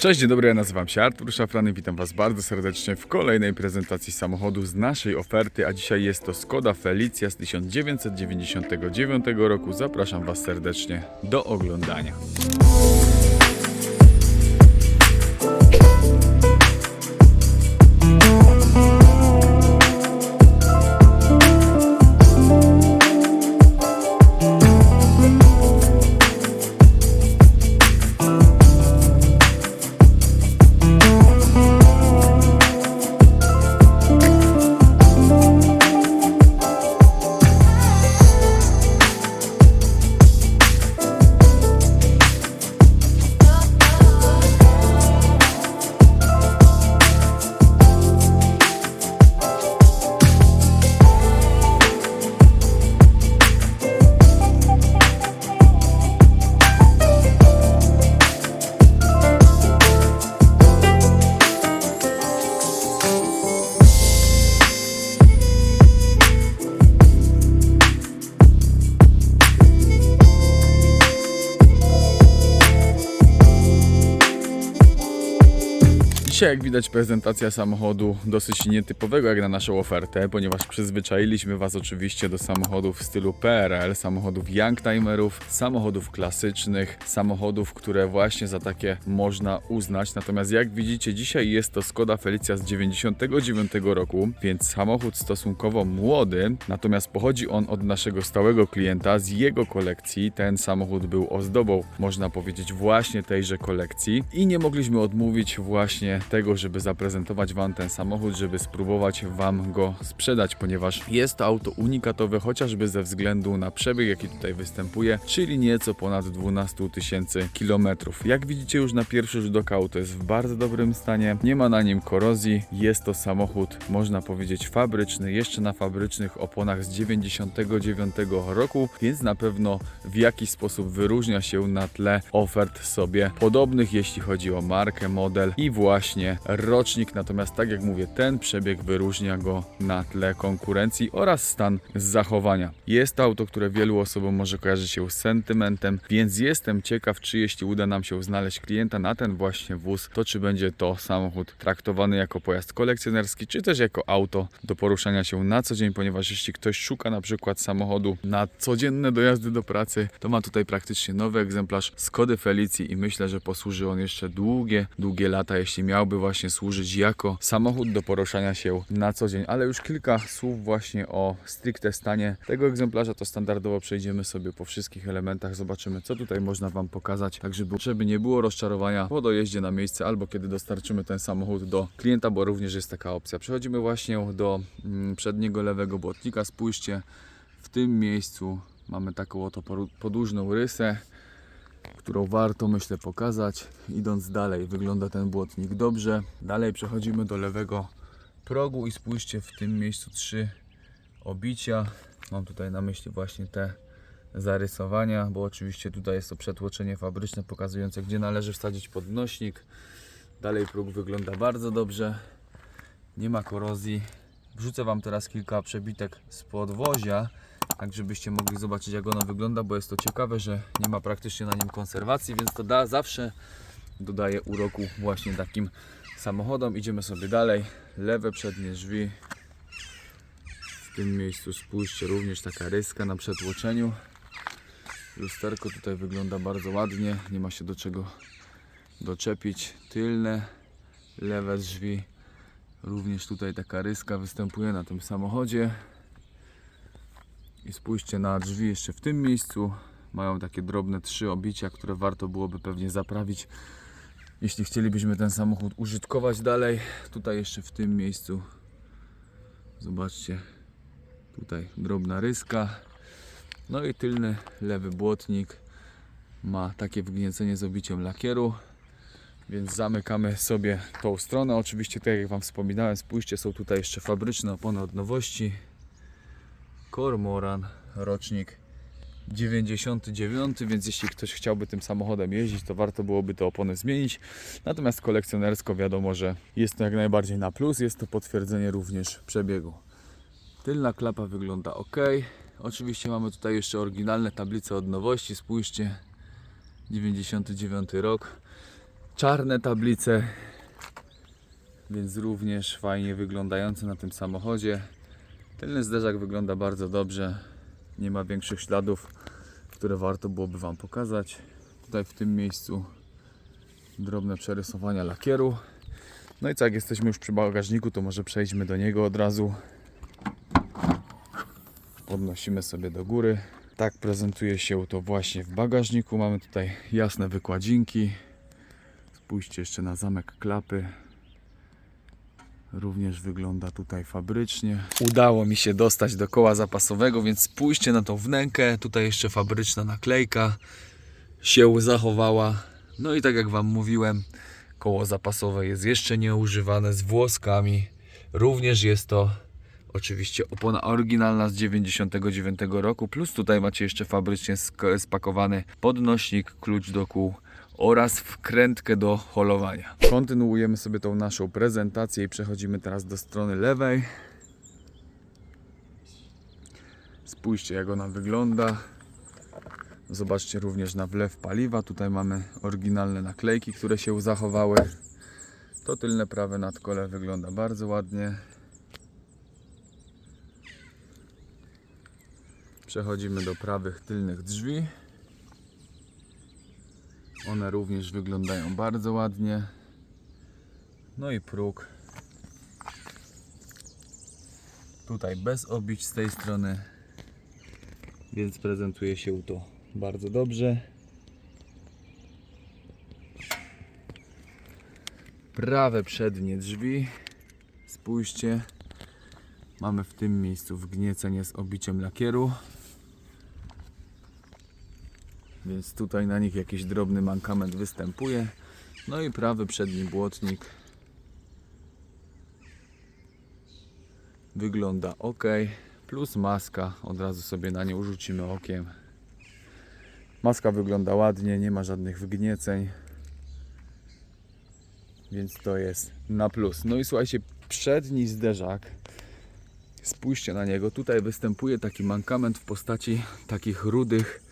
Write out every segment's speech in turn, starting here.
Cześć, dzień dobry, ja nazywam się Artur Szafrany, witam Was bardzo serdecznie w kolejnej prezentacji samochodu z naszej oferty, a dzisiaj jest to Skoda Felicia z 1999 roku. Zapraszam Was serdecznie do oglądania. Dzisiaj, jak widać, prezentacja samochodu dosyć nietypowego jak na naszą ofertę, ponieważ przyzwyczailiśmy Was oczywiście do samochodów w stylu PRL, samochodów youngtimerów, samochodów klasycznych, samochodów, które właśnie za takie można uznać. Natomiast jak widzicie, dzisiaj jest to Skoda Felicia z 99 roku, więc samochód stosunkowo młody, natomiast pochodzi on od naszego stałego klienta z jego kolekcji. Ten samochód był ozdobą, można powiedzieć, właśnie tejże kolekcji i nie mogliśmy odmówić właśnie tego, żeby zaprezentować Wam ten samochód, żeby spróbować Wam go sprzedać, ponieważ jest to auto unikatowe, chociażby ze względu na przebieg, jaki tutaj występuje, czyli nieco ponad 12 tysięcy kilometrów. Jak widzicie już na pierwszy rzut oka auto jest w bardzo dobrym stanie, nie ma na nim korozji, jest to samochód, można powiedzieć, fabryczny, jeszcze na fabrycznych oponach z 99 roku, więc na pewno w jakiś sposób wyróżnia się na tle ofert sobie podobnych, jeśli chodzi o markę, model i właśnie rocznik. Natomiast tak jak mówię, ten przebieg wyróżnia go na tle konkurencji oraz stan zachowania. Jest to auto, które wielu osobom może kojarzyć się z sentymentem, więc jestem ciekaw, czy jeśli uda nam się znaleźć klienta na ten właśnie wóz, to czy będzie to samochód traktowany jako pojazd kolekcjonerski, czy też jako auto do poruszania się na co dzień, ponieważ jeśli ktoś szuka na przykład samochodu na codzienne dojazdy do pracy, to ma tutaj praktycznie nowy egzemplarz Skody Felicji i myślę, że posłuży on jeszcze długie, długie lata, jeśli miałby właśnie służyć jako samochód do poruszania się na co dzień. Ale już kilka słów właśnie o stricte stanie tego egzemplarza, to standardowo przejdziemy sobie po wszystkich elementach, zobaczymy co tutaj można Wam pokazać, tak żeby, żeby nie było rozczarowania po dojeździe na miejsce albo kiedy dostarczymy ten samochód do klienta, bo również jest taka opcja. Przechodzimy właśnie do mm, przedniego lewego błotnika, spójrzcie, w tym miejscu mamy taką oto podłużną rysę, którą warto myślę pokazać. Idąc dalej, wygląda ten błotnik dobrze. Dalej przechodzimy do lewego progu i spójrzcie w tym miejscu trzy obicia. Mam tutaj na myśli właśnie te zarysowania, bo oczywiście tutaj jest to przetłoczenie fabryczne pokazujące gdzie należy wsadzić podnośnik. Dalej próg wygląda bardzo dobrze. Nie ma korozji. Wrzucę Wam teraz kilka przebitek z podwozia, tak żebyście mogli zobaczyć jak ono wygląda, bo jest to ciekawe, że nie ma praktycznie na nim konserwacji, więc to da, zawsze dodaje uroku właśnie takim samochodom. Idziemy sobie dalej. Lewe przednie drzwi. W tym miejscu spójrzcie, również taka ryska na przetłoczeniu. Lusterko tutaj wygląda bardzo ładnie, nie ma się do czego doczepić. Tylne, lewe drzwi. Również tutaj taka ryska występuje na tym samochodzie. I spójrzcie na drzwi jeszcze w tym miejscu. Mają takie drobne trzy obicia, które warto byłoby pewnie zaprawić, jeśli chcielibyśmy ten samochód użytkować dalej. Tutaj jeszcze w tym miejscu. Zobaczcie, tutaj drobna ryska. No i tylny lewy błotnik ma takie wgniecenie z obiciem lakieru. Więc zamykamy sobie tą stronę. Oczywiście, tak jak Wam wspominałem, spójrzcie, są tutaj jeszcze fabryczne opony od nowości. Kormoran, rocznik 99, więc jeśli ktoś chciałby tym samochodem jeździć, to warto byłoby te opony zmienić. Natomiast kolekcjonersko wiadomo, że jest to jak najbardziej na plus, jest to potwierdzenie również przebiegu. Tylna klapa wygląda ok. Oczywiście mamy tutaj jeszcze oryginalne tablice od nowości, spójrzcie, 99 rok. czarne tablice, więc również fajnie wyglądające na tym samochodzie. Tylny zderzak wygląda bardzo dobrze, nie ma większych śladów, które warto byłoby Wam pokazać. Tutaj w tym miejscu drobne przerysowania lakieru. No i jak jesteśmy już przy bagażniku, to może przejdźmy do niego od razu. Podnosimy sobie do góry. Tak prezentuje się to właśnie w bagażniku. Mamy tutaj jasne wykładzinki. Spójrzcie jeszcze na zamek klapy. Również wygląda tutaj fabrycznie. Udało mi się dostać do koła zapasowego, więc spójrzcie na tą wnękę. Tutaj jeszcze fabryczna naklejka się zachowała. No i tak jak Wam mówiłem, koło zapasowe jest jeszcze nieużywane z włoskami. Również jest to oczywiście opona oryginalna z 99 roku, plus tutaj macie jeszcze fabrycznie spakowany podnośnik, klucz do kół oraz wkrętkę do holowania. Kontynuujemy sobie tą naszą prezentację i przechodzimy teraz do strony lewej. Spójrzcie jak ona wygląda. Zobaczcie również na wlew paliwa. Tutaj mamy oryginalne naklejki, które się zachowały. To tylne prawe nadkole wygląda bardzo ładnie. Przechodzimy do prawych tylnych drzwi. One również wyglądają bardzo ładnie. No i próg. Tutaj bez obić z tej strony. Więc prezentuje się to bardzo dobrze. Prawe przednie drzwi. Spójrzcie. Mamy w tym miejscu wgniecenie z obiciem lakieru. Więc tutaj na nich jakiś drobny mankament występuje. No i prawy przedni błotnik wygląda ok. Plus maska, od razu sobie na nią rzucimy okiem. Maska wygląda ładnie, nie ma żadnych wygnieceń. Więc to jest na plus. No i słuchajcie, przedni zderzak. Spójrzcie na niego. Tutaj występuje taki mankament w postaci takich rudych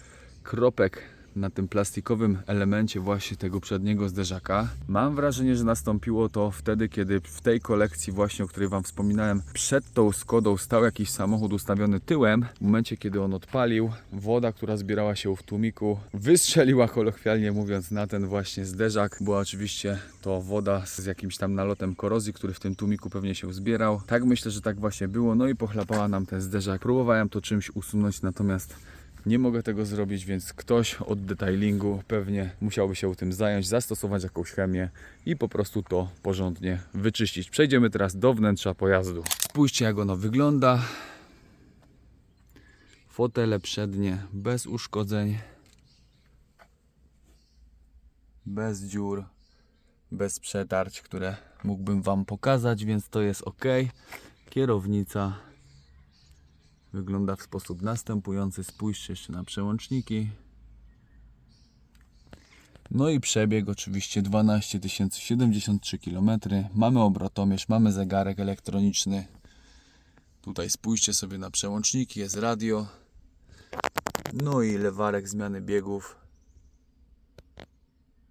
kropek na tym plastikowym elemencie właśnie tego przedniego zderzaka. Mam wrażenie, że nastąpiło to wtedy, kiedy w tej kolekcji właśnie, o której Wam wspominałem, przed tą Skodą stał jakiś samochód ustawiony tyłem. W momencie, kiedy on odpalił, woda, która zbierała się w tłumiku, wystrzeliła kolokwialnie mówiąc na ten właśnie zderzak. Była oczywiście to woda z jakimś tam nalotem korozji, który w tym tłumiku pewnie się zbierał. Tak myślę, że tak właśnie było. No i pochlapała nam ten zderzak. Próbowałem to czymś usunąć, natomiast nie mogę tego zrobić, więc ktoś od detailingu pewnie musiałby się tym zająć, zastosować jakąś chemię i po prostu to porządnie wyczyścić. Przejdziemy teraz do wnętrza pojazdu. Spójrzcie jak ono wygląda. Fotele przednie bez uszkodzeń, bez dziur, bez przetarć, które mógłbym Wam pokazać, więc to jest ok. Kierownica wygląda w sposób następujący. Spójrzcie jeszcze na przełączniki. No i przebieg oczywiście 12 073 km. Mamy obrotomierz, mamy zegarek elektroniczny. Tutaj spójrzcie sobie na przełączniki, jest radio. No i lewarek zmiany biegów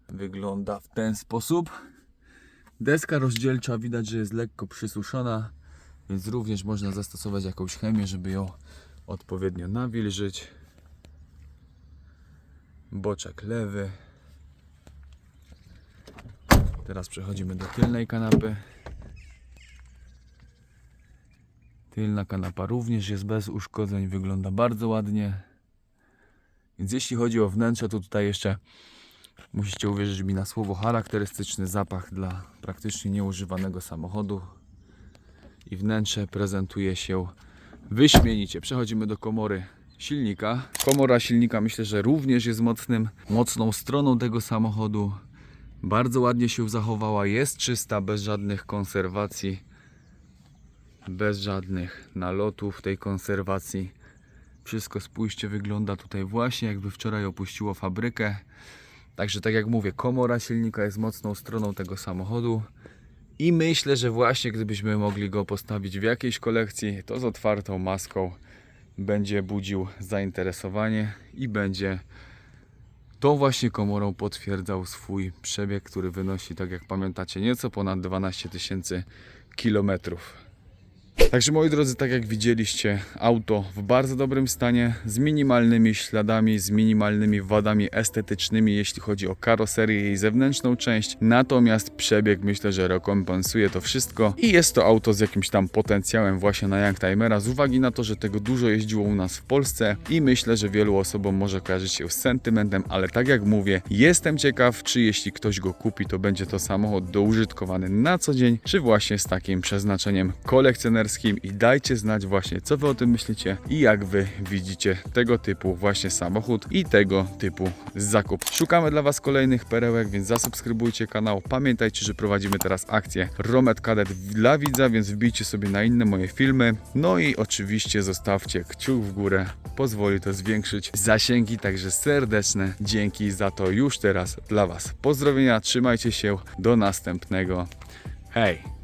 wygląda w ten sposób. Deska rozdzielcza widać, że jest lekko przysuszona, więc również można zastosować jakąś chemię, żeby ją odpowiednio nawilżyć. Boczek lewy. Teraz przechodzimy do tylnej kanapy. Tylna kanapa również jest bez uszkodzeń, wygląda bardzo ładnie. Więc jeśli chodzi o wnętrze, to tutaj jeszcze musicie uwierzyć mi na słowo charakterystyczny zapach dla praktycznie nieużywanego samochodu. I wnętrze prezentuje się wyśmienicie. Przechodzimy do komory silnika. Komora silnika myślę, że również jest mocnym, mocną stroną tego samochodu. Bardzo ładnie się zachowała, jest czysta, bez żadnych konserwacji, bez żadnych nalotów tej konserwacji. Wszystko spójrzcie, wygląda tutaj właśnie jakby wczoraj opuściło fabrykę. Także tak jak mówię, komora silnika jest mocną stroną tego samochodu. I myślę, że właśnie gdybyśmy mogli go postawić w jakiejś kolekcji, to z otwartą maską będzie budził zainteresowanie i będzie Tą właśnie komorą potwierdzał swój przebieg, który wynosi, tak jak pamiętacie, nieco ponad 12 tysięcy kilometrów. Także moi drodzy, tak jak widzieliście, auto w bardzo dobrym stanie, z minimalnymi śladami, z minimalnymi wadami estetycznymi, jeśli chodzi o karoserię i zewnętrzną część. Natomiast przebieg myślę, że rekompensuje to wszystko i jest to auto z jakimś tam potencjałem właśnie na Youngtimera, z uwagi na to, że tego dużo jeździło u nas w Polsce i myślę, że wielu osobom może kojarzyć się z sentymentem, ale tak jak mówię, jestem ciekaw, czy jeśli ktoś go kupi, to będzie to samochód doużytkowany na co dzień, czy właśnie z takim przeznaczeniem kolekcjonerskim i dajcie znać właśnie, co wy o tym myślicie i jak wy widzicie tego typu właśnie samochód i tego typu zakup. Szukamy dla was kolejnych perełek, więc zasubskrybujcie kanał. Pamiętajcie, że prowadzimy teraz akcję Romet Cadet dla widza, więc wbijcie sobie na inne moje filmy. No i oczywiście zostawcie kciuk w górę, pozwoli to zwiększyć zasięgi, także serdeczne dzięki za to już teraz dla was. Pozdrowienia, trzymajcie się, do następnego. Hej!